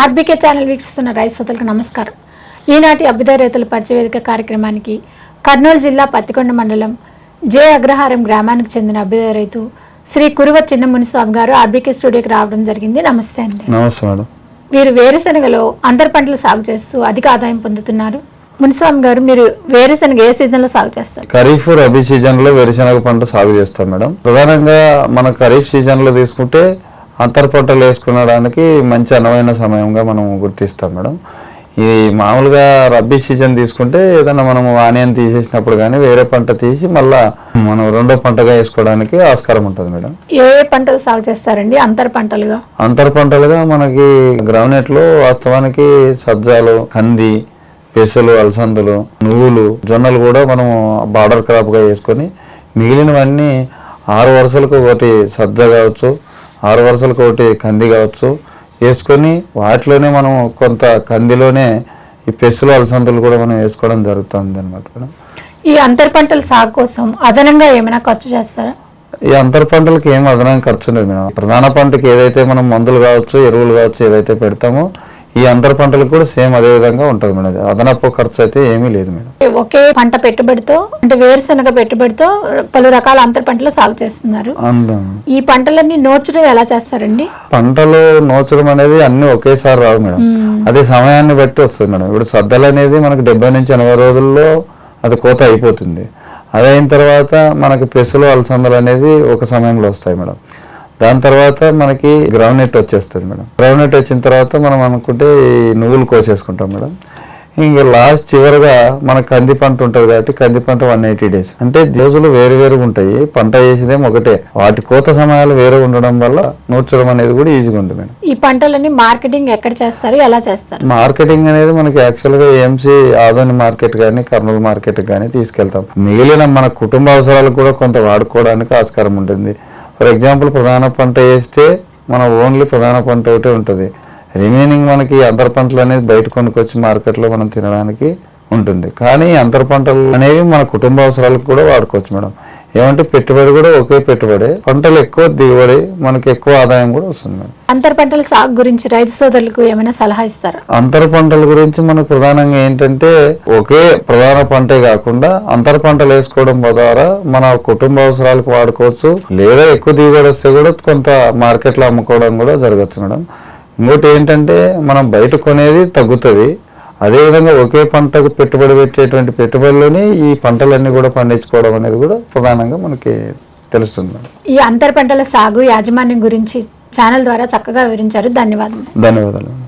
RBK channel వీక్షిస్తున్న రైతు సోదరులకు నమస్కారం. ఈనాటి అభ్యుదయ రైతుల పరిచయ వేదిక కార్యక్రమానికి కర్నూలు జిల్లా పత్తికొండ మండలం జే అగ్రహారం గ్రామానికి చెందిన అభ్యుదయ రైతు శ్రీ కురువ చిన్న మునిస్వామి గారు ఆర్బీకే స్టూడియోకి రావడం జరిగింది. నమస్తే అండి. నమస్తే మేడం. వీరు వేరుశనగలో అంతర పంటలు సాగు చేస్తూ అధిక ఆదాయం పొందుతున్నారు. మునిస్వామి గారు మీరు వేరుశనగ ఏ సీజన్లో సాగు చేస్తారు? ఖరీఫ్ రబీ సీజన్లో వేరుశనగ పంట సాగు చేస్తాం మేడం. ప్రధానంగా మన ఖరీఫ్ సీజన్లో తీసుకుంటే అంతర పంటలు వేసుకునడానికి మంచి అనువైన సమయంగా మనం గుర్తిస్తాం మేడం. ఈ మామూలుగా రబ్బీ సీజన్ తీసుకుంటే ఏదైనా మనం ఆనియన్ తీసేసినప్పుడు కానీ వేరే పంట తీసి మళ్ళా మనం రెండో పంటగా వేసుకోవడానికి ఆస్కారం ఉంటుంది మేడం. ఏ ఏ పంటలు సాగు చేస్తారండి అంతర పంటలుగా? అంతర పంటలుగా మనకి గ్రౌండ్నెట్లో వాస్తవానికి సజ్జాలు కంది పెసలు అలసందలు నువ్వులు జొన్నలు కూడా మనం బార్డర్ క్రాప్గా వేసుకొని మిగిలినవన్నీ ఆరు వరుసలకు ఒకటి సజ్జ కావచ్చు ఆరు వరుసలకు ఒకటి కంది కావచ్చు. వేసుకొని వాటిలోనే మనం కొంత కందిలోనే ఈ పెసలు అలసందలు కూడా మనం వేసుకోవడం జరుగుతుంది అనమాట మేడం. ఈ అంతర పంటల సాగు కోసం అదనంగా ఏమైనా ఖర్చు చేస్తారా? ఈ అంతర పంటలకు ఏం అదనంగా ఖర్చు ఉండదు మేడం. ప్రధాన పంటకి ఏదైతే మనం మందులు కావచ్చు ఎరువులు కావచ్చు ఏదైతే పెడతామో ఈ అంతర పంటలకు కూడా సేమ్ అదే విధంగా ఉంటుంది మేడం. అదనపు ఖర్చు అయితే ఏమీ లేదు మేడం. ఒకే పంట పెట్టుబడితో అంటే వేరుశనగ పెట్టుబడితో పలు రకాల అంతర పంటలు సాగు చేస్తున్నారు. ఈ పంటలన్నీ నోచడం ఎలా చేస్తారండి? పంటలు నోచడం అనేది అన్ని ఒకేసారి రావు మేడం. అదే సమయాన్ని బట్టి వస్తుంది మేడం. ఇప్పుడు సద్దలు అనేది మనకు డెబ్బై నుంచి ఎనభై రోజుల్లో అది కోత అయిపోతుంది. అది అయిన తర్వాత మనకి పెసలు అలసందలు అనేది ఒక సమయంలో వస్తాయి మేడం. దాని తర్వాత మనకి గ్రౌండ్ నెట్ వచ్చేస్తుంది మేడం. గ్రౌండ్ నెట్ వచ్చిన తర్వాత మనం అనుకుంటే నువ్వులు కోసేసుకుంటాం మేడం. ఇంకా లాస్ట్ చివరగా మన కంది పంట ఉంటుంది కాబట్టి కంది పంట వన్ ఎయిటీ డేస్ అంటే రోజులు వేరు వేరుగా ఉంటాయి. పంట వేసేదేం ఒకటే. వాటి కోత సమయాలు వేరే ఉండడం వల్ల నూర్చడం అనేది కూడా ఈజీగా ఉంటుంది మేడం. ఈ పంటలన్నీ మార్కెటింగ్ ఎక్కడ చేస్తారు? ఎలా చేస్తారు? మార్కెటింగ్ అనేది మనకి యాక్చువల్గా ఏఎంసీ ఆదోని మార్కెట్ కానీ కర్నూలు మార్కెట్ కానీ తీసుకెళ్తాం. మిగిలిన మన కుటుంబ అవసరాలకు కూడా కొంత వాడుకోవడానికి ఆస్కారం ఉంటుంది. ఫర్ ఎగ్జాంపుల్ ప్రధాన పంట వేస్తే మన ఓన్లీ ప్రధాన పంట ఒకటే ఉంటుంది. రిమైనింగ్ మనకి అంతర పంటలు అనేది బయట కొనుక్కొచ్చి మార్కెట్లో మనం తినడానికి ఉంటుంది. కానీ అంతర పంటలు అనేవి మన కుటుంబ అవసరాలకు కూడా వాడుకోవచ్చు మేడం. ఏమంటే పెట్టుబడి కూడా ఒకే పెట్టుబడి. పంటలు ఎక్కువ దిగుబడి మనకి ఎక్కువ ఆదాయం కూడా వస్తుంది అంతర పంటల సాగు గురించి రైతు సోదరులకు ఏమైనా సలహా ఇస్తారా? అంతర పంటల గురించి మనకు ప్రధానంగా ఏంటంటే ఒకే ప్రధాన పంటే కాకుండా అంతర పంటలు వేసుకోవడం ద్వారా మన కుటుంబ అవసరాలకు వాడుకోవచ్చు. లేదా ఎక్కువ దిగుబడి వస్తే కూడా కొంత మార్కెట్లో అమ్ముకోవడం కూడా జరగచ్చు మేడం. ఇంకోటి ఏంటంటే మనం బయట కొనేది తగ్గుతుంది. అదేవిధంగా ఒకే పంటకు పెట్టుబడి పెట్టేటువంటి పెట్టుబడిలోనే ఈ పంటలన్నీ కూడా పండించుకోవడం అనేది కూడా ప్రధానంగా మనకి తెలుస్తుంది. ఈ అంతర పంటల సాగు యాజమాన్యం గురించి ఛానల్ ద్వారా చక్కగా వివరించారు. ధన్యవాదాలు ధన్యవాదాలు.